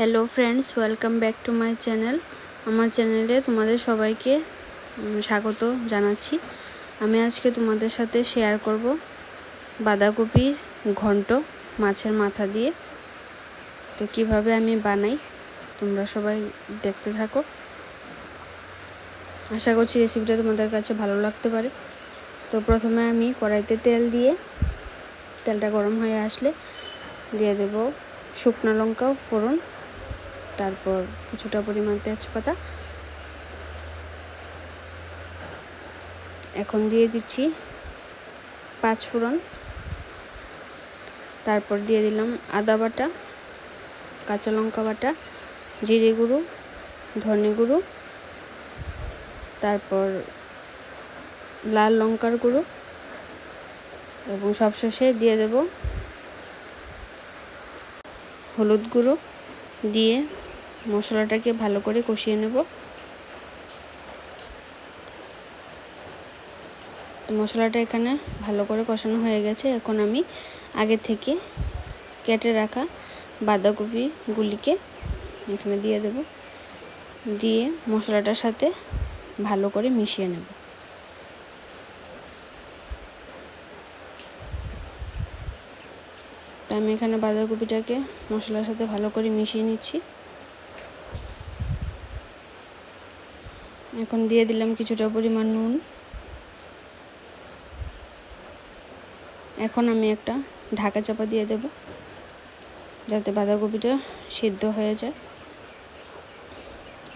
Hello friends welcome back to my channel আমার চ্যানেলে তোমাদের সবাইকে স্বাগত জানাচ্ছি। আমি আজকে তোমাদের সাথে শেয়ার করব বাঁধাকপির ঘন্ট মাছের মাথা দিয়ে। তো কীভাবে আমি বানাই, তোমরা সবাই দেখতে থাকো। আশা করছি রেসিপিটা তোমাদের কাছে ভালো লাগতে পারে। তো প্রথমে আমি কড়াইতে তেল দিয়ে, তেলটা গরম হয়ে আসলে দিয়ে দেব শুকনো লঙ্কা ফোড়ন। তারপর কিছুটা পরিমাণ তেজপাতা। এখন দিয়ে দিচ্ছি পাঁচ ফোড়ন। তারপর দিয়ে দিলাম আদা বাটা, কাঁচা লঙ্কা বাটা, জিরে গুঁড়ো, ধনে গুঁড়ো, তারপর লাল লঙ্কার গুঁড়ো এবং সবশেষে দিয়ে দেব হলুদ গুঁড়ো দিয়ে মশলাটাকে ভালো করে কষিয়ে নেব। মশলাটা এখানে ভালো করে কষানো হয়ে গেছে। এখন আমি আগে থেকে কেটে রাখা বাঁধাকপিগুলিকে এখানে দিয়ে দেব। দিয়ে মশলাটার সাথে ভালো করে মিশিয়ে নেব। আমি এখানে বাঁধাকপিটাকে মশলার সাথে ভালো করে মিশিয়ে নিচ্ছি। এখন দিয়ে দিলাম কিছুটা পরিমাণ নুন। এখন আমি একটা ঢাকা চাপা দিয়ে দেব, যাতে বাঁধাকপিটা সিদ্ধ হয়ে যায়।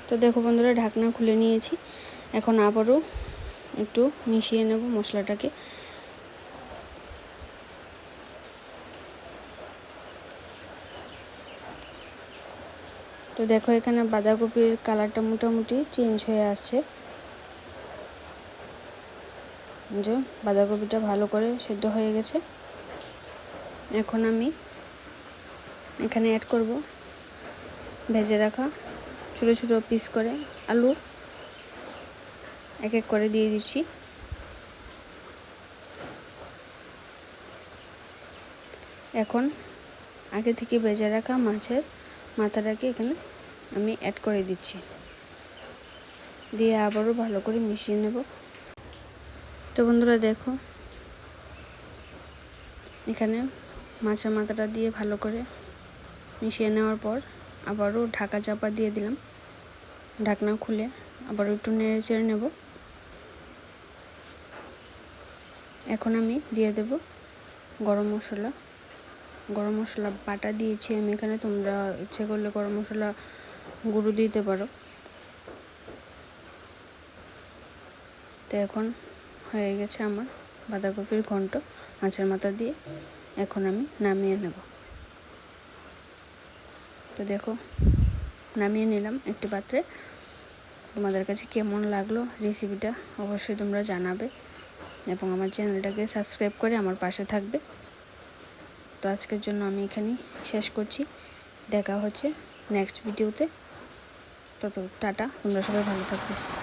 তো দেখো বন্ধুরা, ঢাকনা খুলে নিয়েছি। এখন আবারও একটু মিশিয়ে নেব মশলাটাকে। তো দেখো এখানে বাঁধাকপির কালারটা মোটামুটি চেঞ্জ হয়ে আসছে। যে বাঁধাকপিটা ভালো করে সেদ্ধ হয়ে গেছে। এখন আমি এখানে অ্যাড করব ভেজে রাখা ছোটো ছোটো পিস করে আলু। এক এক করে দিয়ে দিচ্ছি। এখন আগে থেকে ভেজে রাখা মাছের মাথাটাকে এখানে আমি অ্যাড করে দিচ্ছি। দিয়ে আবারও ভালো করে মিশিয়ে নেব। তো বন্ধুরা দেখো, এখানে মাছের মাথাটা দিয়ে ভালো করে মিশিয়ে নেওয়ার পর আবারও ঢাকা চাপা দিয়ে দিলাম। ঢাকনা খুলে আবারও একটু নেড়ে চেড়ে নেব। এখন আমি দিয়ে দেব গরম মশলা। গরম মশলা বাটা দিয়েছি আমি এখানে, তোমরা ইচ্ছে করলে গরম মশলা গুঁড়ো দিতে পারো। তো এখন হয়ে গেছে আমার বাঁধাকপির ঘন্ট। মাছের মাথা দিয়ে এখন আমি নামিয়ে নেব। তো দেখো, নামিয়ে নিলাম একটি পাত্রে। তোমাদের কাছে কেমন লাগল রেসিপিটা অবশ্যই তোমরা জানাবে এবং আমার চ্যানেলটাকে সাবস্ক্রাইব করে আমার পাশে থাকবে। তো আজকের জন্য আমি এখানেই শেষ করছি। দেখা হচ্ছে নেক্সট ভিডিওতে। তত টাটা তোমরা সবাই ভালো থাকবে